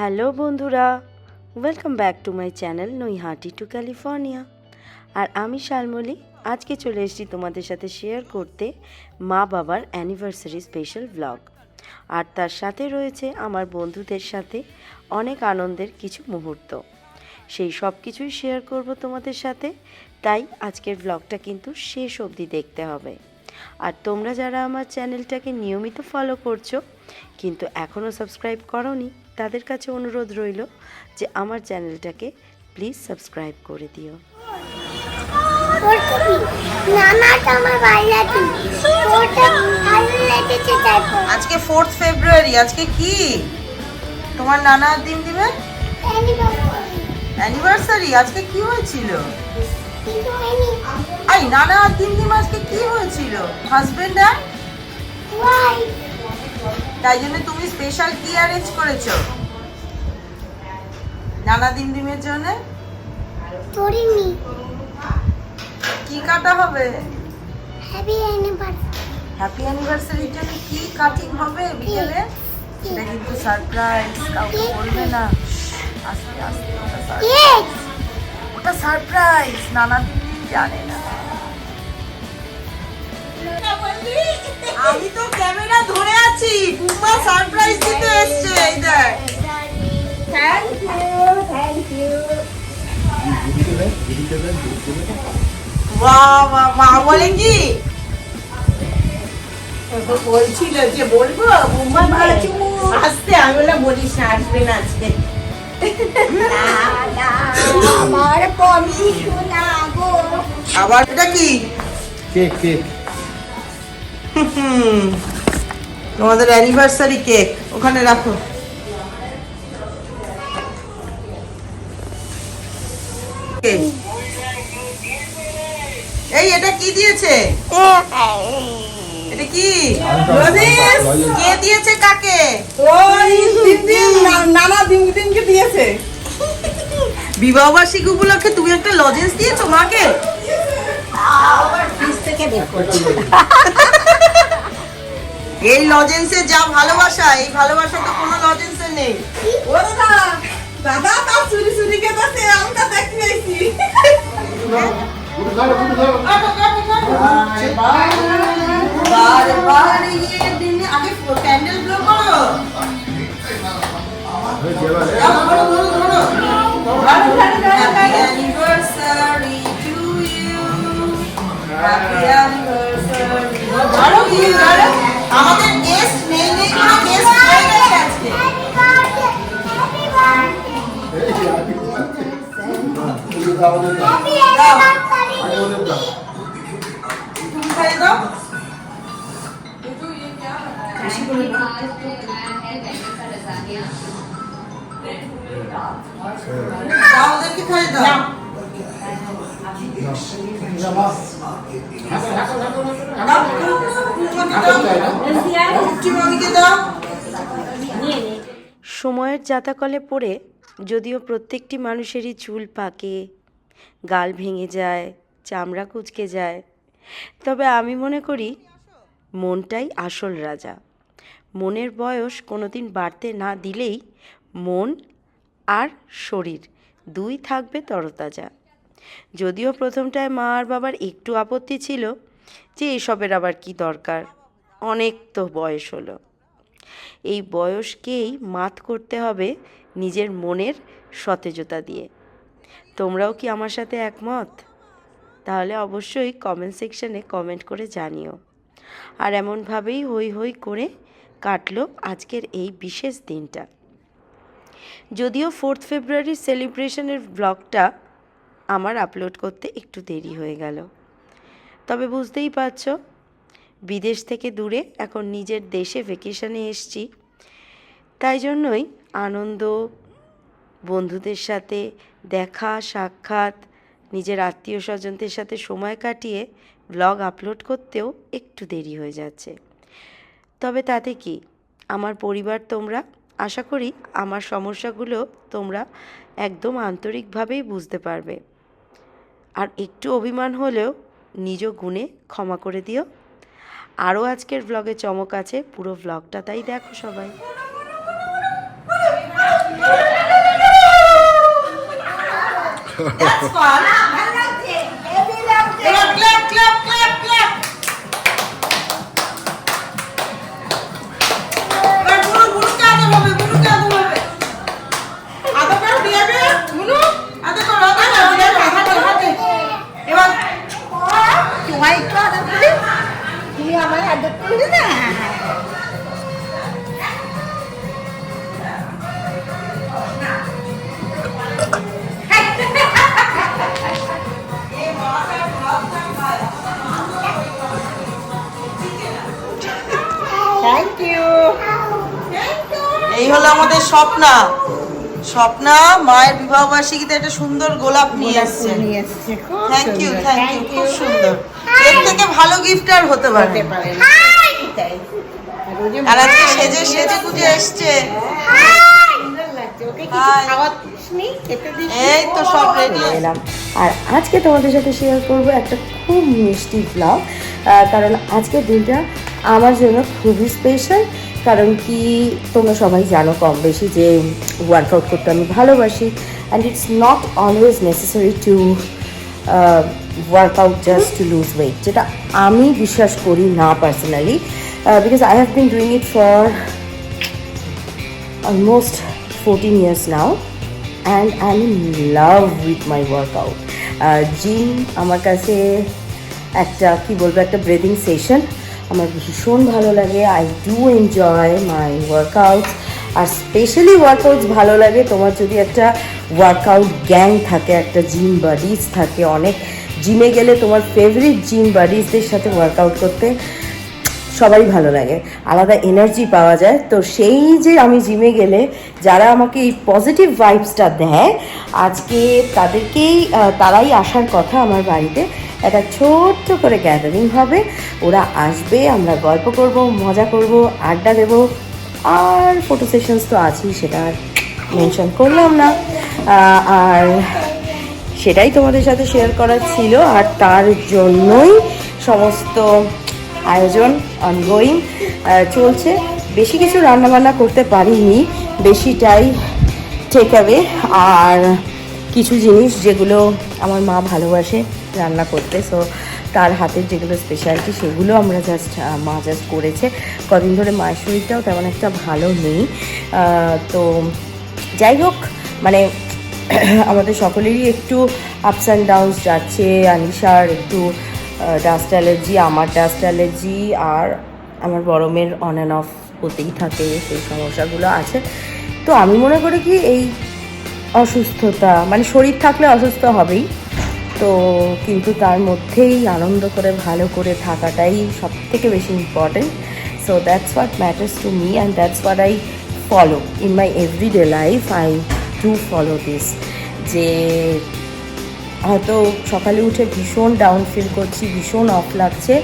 Hello বন্ধুরা welcome back to my channel Naihati to California আর আমি শালমলি, আজকে চলে এসেছি তোমাদের সাথে শেয়ার করতে মা বাবার অ্যানিভার্সারি স্পেশাল ব্লগ আর তার সাথে রয়েছে আমার বন্ধুদের সাথে অনেক আনন্দের কিছু মুহূর্ত। সেই সব কিছুই শেয়ার করব তোমাদের সাথে, তাই আজকের ব্লগটা কিন্তু শেষ অবধি দেখতে হবে। আর তোমরা যারা আমার চ্যানেলটাকে নিয়মিত ফলো করছ, কিন্তু এখনও সাবস্ক্রাইব করনি তাদের কাছে অনুরোধ রইল যে আমার চ্যানেলটাকে প্লিজ সাবস্ক্রাইব করে দিও। আজকে ফোর্থ ফেব্রুয়ারি আজকে কি? তোমার নানা দিন দিবে? অ্যানিভার্সারি আজকে কি হয়েছিল? আই নানা দিন দিম আজকে কি হয়েছিল? হাজবেন্ড আর তাই জন্য তুমি স্পেশাল কি অ্যারেঞ্জ করেছ? নানা দিন দিমের জন্য? করিনি কি কাটা হবে? হ্যাপি অ্যানিভার্সারি হ্যাপি অ্যানিভার্সারির জন্য কি কাটিং হবে বিকেলে? সেটা কিন্তু সারপ্রাইজ কাউকে বলবে না। আস্তে আস্তে ওটা সারপ্রাইজ নানা জানে না। আমি তো ক্যামেরা ধরে আছি। বুম্বা সারপ্রাইজ দিতে এসছে এই দেখ। থ্যাংক ইউ থ্যাংক ইউ বাহ বাহ মা বলে কি? বলছিল যে বলব বুম্বা আসতে। আমি বললাম বলিস না আসবে না আজকে। আমার পমি শোনা আবার এটা কি? কেক কেক তোমাদের অ্যানিভার্সারি কেক ওখানে রাখো। এই এটা কি দিয়েছে? এটা কি? কে দিয়েছে কাকে? নানা দিন দিনকে দিয়েছে। বিবাহ বার্ষিকী উপলক্ষে তুমি একটা লজেন্স দিয়েছ মাকে? এই লজেন্সে যা ভালোবাসা এই ভালোবাসা তো কোনো লজেন্সে নেই। দাদা তার চুরি চুরি দেখতে আইছি আগে আমাদের গেস্ট নেই নেই করে গেস্ট হয়ে গেছে আজকে? হ্যাপি অ্যানিভার্সারি সময়ের জাতাকলে পড়ে যদিও প্রত্যেকটি মানুষেরই চুল পাকে, গাল ভেঙে যায়, চামড়া কুচকে যায়। তবে আমি মনে করি, মনটাই আসল রাজা। মনের বয়স কোনোদিন বাড়তে না দিলেই মন আর শরীর দুই থাকবে তরতাজা। যদিও প্রথমটায় মা আর বাবার একটু আপত্তি ছিল যে এসবের আবার কি দরকার। অনেক তো বয়স হলো। এই বয়সকেই মাত করতে হবে নিজের মনের সতেজতা দিয়ে। তোমরাও কি আমার সাথে একমত? তাহলে অবশ্যই কমেন্ট সেকশনে কমেন্ট করে জানিও। আর এমনভাবেই হই হই করে কাটলো আজকের এই বিশেষ দিনটা। যদিও ফোর্থ ফেব্রুয়ারির সেলিব্রেশনের ব্লগটা আমার আপলোড করতে একটু দেরি হয়ে গেল। তবে বুঝতেই পারছ, বিদেশ থেকে দূরে এখন নিজের দেশে ভেকেশনে এসছি। তাই জন্যই আনন্দ, বন্ধুদের সাথে দেখা, সাক্ষাৎ, নিজের আত্মীয় স্বজনদের সাথে সময় কাটিয়ে ব্লগ আপলোড করতেও একটু দেরি হয়ে যাচ্ছে। তবে তাতে কি, আমার পরিবার তোমরা, আশা করি আমার সমস্যাগুলো তোমরা একদম আন্তরিকভাবেই বুঝতে পারবে। আর একটু অভিমান হলেও নিজ গুণে ক্ষমা করে দিও আরও আজকের ব্লগে চমক আছে, পুরো ব্লগটা তাই দেখো সবাই That's fun. আমার আদর করবে না। থ্যাংক ইউ এই হলো আমাদের স্বপ্না। স্বপ্না মায়ের বিবাহ বার্ষিকীতে একটা সুন্দর গোলাপ নিয়ে এসছে। থ্যাংক ইউ থ্যাংক ইউ খুব সুন্দর। এর থেকে ভালো গিফট আর হতে পারে। আর আজকে সেজে সেজে গুজে এসছে? এই তো সব রেডি এলাম। আর আজকে তোমাদের সাথে শেয়ার করব একটা খুব মিষ্টি ব্লগ কারণ আজকের দিনটা আমার জন্য খুবই স্পেশাল কারণ কি, তোমরা সবাই জানো কম বেশি যে ওয়ার্কআউট করতে আমি ভালোবাসি and it's not always necessary to workout just to lose weight যেটা আমি বিশ্বাস করি না personally because I have been doing it for almost 14 years now, and I'm in love with my workout. Gym আমার কাছে একটা, কি বলব, একটা ব্রেদিং সেশন আমার ভীষণ ভালো লাগে। I do enjoy my workout R specially workouts ভালো লাগে। তোমার যদি একটা ওয়ার্কআউট গ্যাং থাকে, একটা জিম বাডিজ থাকে, অনেক জিমে গেলে তোমার ফেভারিট জিম বাডিজদের সাথে ওয়ার্কআউট করতে সবাই ভালো লাগে। আলাদা এনার্জি পাওয়া যায়। তো সেই যে আমি জিমে গেলে যারা আমাকে এই পজিটিভ ভাইবসটা দেয়, আজকে তাদেরকেই তারাই আসার কথা আমার বাড়িতে। একটা ছোট্ট করে গ্যাদারিং হবে। ওরা আসবে, আমরা গল্প করব, মজা করব, আড্ডা দেব। আর ফটো সেশনস তো আছেই, সেটা আর মেনশন করলাম না। আর সেটাই তোমাদের সাথে শেয়ার করার ছিল। আর তার জন্যই সমস্ত আয়োজন অনগোয়িং চলছে। বেশি কিছু রান্নাবান্না করতে পারিনি। বেশিটাই টেক আর কিছু জিনিস যেগুলো আমার মা ভালোবাসে রান্না করতে। সো তার হাতের যেগুলো স্পেশালিটি সেগুলো আমরা জাস্ট মা জাস্ট করেছে। কদিন ধরে মায়ের শরীরটাও তেমন একটা ভালো নেই। তো যাই হোক মানে আমাদের সকলেরই একটু আপস অ্যান্ড ডাউনস যাচ্ছে। আনিশার একটু ডাস্ট অ্যালার্জি আমার ডাস্ট অ্যালার্জি আর আমার বড় মেয়ের অন অ্যান্ড অফ হতেই থাকে, সেই সমস্যাগুলো আছে। তো আমি মনে করি কি এই অসুস্থতা মানে শরীর থাকলে অসুস্থ হবেই। তো কিন্তু তার মধ্যেই আনন্দ করে, ভালো করে থাকাটাই সব থেকে বেশি important so that's what matters to me and that's what I follow in my everyday life I do follow this যে হয়তো সকালে উঠে ভীষণ ডাউন ফিল করছি, ভীষণ অফ লাগছে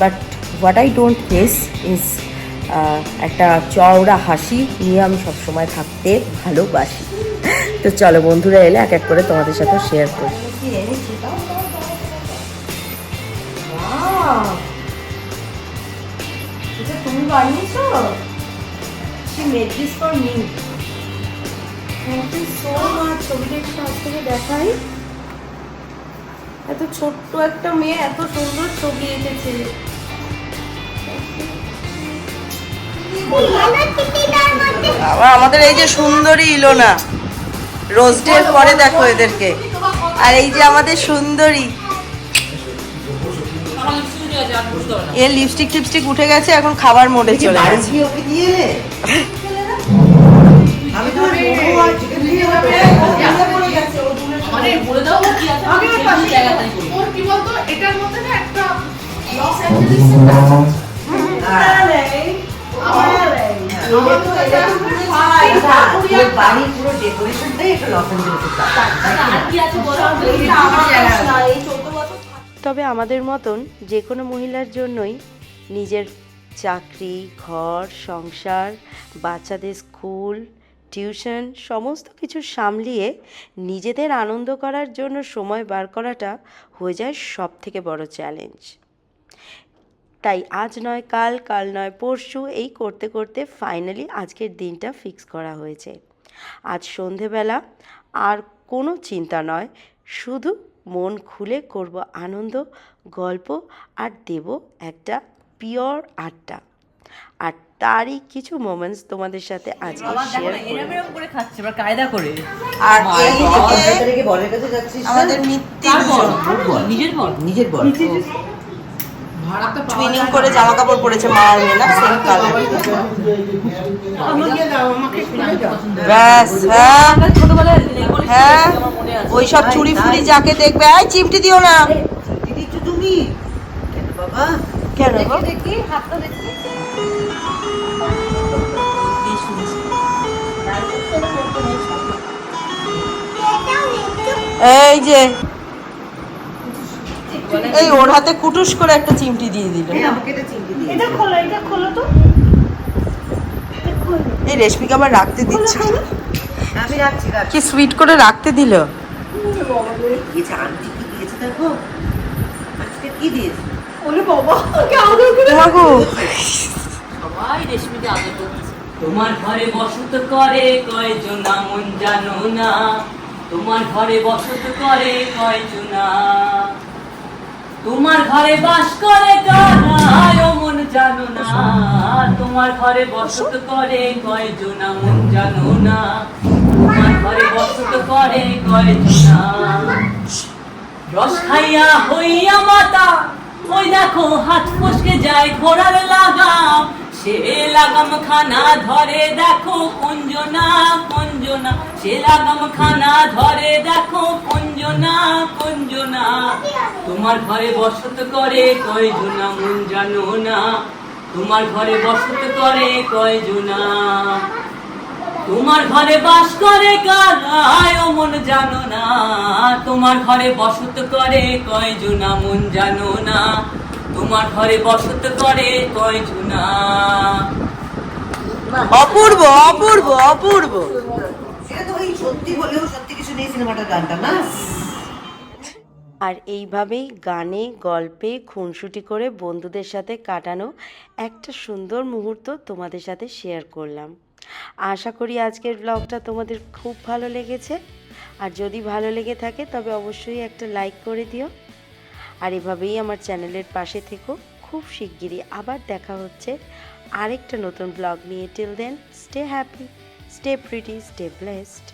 but what I don't has is একটা চওড়া হাসি নিয়ে আমি সবসময় থাকতে ভালোবাসি। তো চলো বন্ধুরা এলে এক এক করে তোমাদের সাথে শেয়ার করি। এটা তুমি বানিয়েছো? She made this for me. Thank you so much ছবিটা একটু থেকে দেখাই। এত ছোট্ট একটা মেয়ে, এত সুন্দর ছবি এঁকেছে। আমাদের এই যে সুন্দরী ইলোনা, রোজ পরে দেখো এদেরকে। আর এই যে আমাদের সুন্দরী। এর লিপস্টিক টিপস্টিক উঠে গেছে এখন খাবার মোডে চলে গেছে। আমি তবে আমাদের মতন যে কোনো মহিলার জন্যই নিজের চাকরি, ঘর, সংসার, বাচ্চাদের স্কুল, টিউশন, সমস্ত কিছু সামলিয়ে নিজেদের আনন্দ করার জন্য সময় বার করাটা হয়ে যায় সব থেকে বড় চ্যালেঞ্জ। তাই আজ নয় কাল কাল নয় পরশু এই করতে করতে ফাইনালি আজকের দিনটা ফিক্স করা হয়েছে। আজ সন্ধেবেলা আর কোনো চিন্তা নয় শুধু মন খুলে করব আনন্দ গল্প আর দেব একটা পিওর আড্ডা। আর তারই কিছু মোমেন্টস তোমাদের সাথে আজকে শেয়ার করব আর এই বলের কাছে যাচ্ছিস না? আমাদের নিজের বল। নিজের বল। টুইনিং করে জামা কাপড় পরেছে মা আর মেয়ে না? সেম কালার ব্যাস হ্যাঁ। হ্যাঁ। ওই সব চুরি ফুরি যাকে দেখবে এই চিমটি দিও না। তুমি। কেন বাবা? কেন গো? দেখি হাতটা দেখি। এই যে এই ওর হাতে কুটুস করে একটা চিমটি দিয়ে দিল। এই আমাকে এটা দিয়ে এটা খোলো এটা খোলো তো। এই রেশমিকে আবার রাখতে দিচ্ছে। আমি রাখছি কি সুইট করে রাখতে দিল? দিয়েছে দিয়েছে দেখো। আজকে কি দিয়েছে? ওরে বাবা ওকে আদর করে মাগো সবাই রেশমিকে তোমার ঘরে বসত করে কয়জন মন জানো না। তোমার ঘরে বসত করে কয়জন তোমার ঘরে বাস করে মন জানো না। তোমার ঘরে বসত করে মন জানো না। তোমার ঘরে বসত করে রস খাইয়া হইয়া মাতা, ওই দেখো হাত ফসকে যায় ঘোড়ার লাগাম। সে খানা ধরে দেখো কুঞ্জনা কুঞ্জনা। সে লাগাম ধরে দেখো কুঞ্জনা কুঞ্জনা। তোমার ঘরে বসত করে কয়জনা মন জানো না। তোমার ঘরে বসত করে কয়জনা। তোমার ঘরে বাস করে ও মন জানো না। তোমার ঘরে বসত করে কয়জনা মন জানো না। তোমার ঘরে বসত করে কয়জনা অপূর্ব অপূর্ব অপূর্ব। না? আর এইভাবেই গানে গল্পে খুনসুটি করে বন্ধুদের সাথে কাটানো একটা সুন্দর মুহূর্ত তোমাদের সাথে শেয়ার করলাম। আশা করি আজকের ব্লগটা তোমাদের খুব ভালো লেগেছে। আর যদি ভালো লেগে থাকে তবে অবশ্যই একটা লাইক করে দিও। আর এভাবেই আমার চ্যানেলের পাশে থেকো। খুব শিগগিরই আবার দেখা হচ্ছে আরেকটা নতুন ব্লগ নিয়ে। Till then stay happy stay pretty stay blessed